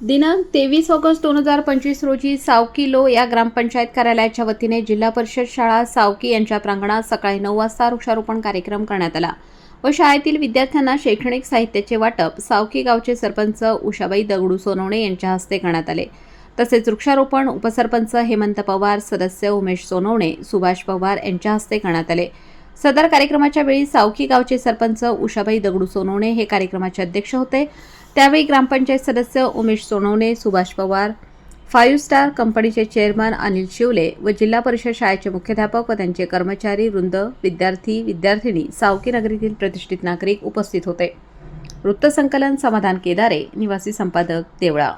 दिनांक तेवीस ऑगस्ट दोन हजार पंचवीस रोजी सावकी लो या ग्रामपंचायत कार्यालयाच्या वतीने जिल्हा परिषद शाळा सावकी यांच्या प्रांगणात सकाळी नऊ वाजता वृक्षारोपण कार्यक्रम करण्यात आला व शाळेतील विद्यार्थ्यांना शैक्षणिक साहित्याचे वाटप सावकी गावचे सरपंच उषाबाई दगडू सोनवणे यांच्या हस्ते करण्यात आले. तसेच वृक्षारोपण उपसरपंच हेमंत पवार सदस्य उमेश सोनवणे सुभाष पवार यांच्या हस्ते करण्यात आले. सदर कार्यक्रमाच्या वेळी सावकी गावचे सरपंच उषाबाई दगडू सोनवणे हे कार्यक्रमाचे अध्यक्ष होते. त्यावेळी ग्रामपंचायत सदस्य उमेश सोनवणे सुभाष पवार फाईव्ह स्टार कंपनीचे चेअरमन अनिल शिवले व जिल्हा परिषद शाळेचे मुख्याध्यापक व त्यांचे कर्मचारी वृंद विद्यार्थी विद्यार्थिनी सावकी नगरीतील प्रतिष्ठित नागरिक उपस्थित होते. वृत्तसंकलन समाधान केदारे निवासी संपादक देवळा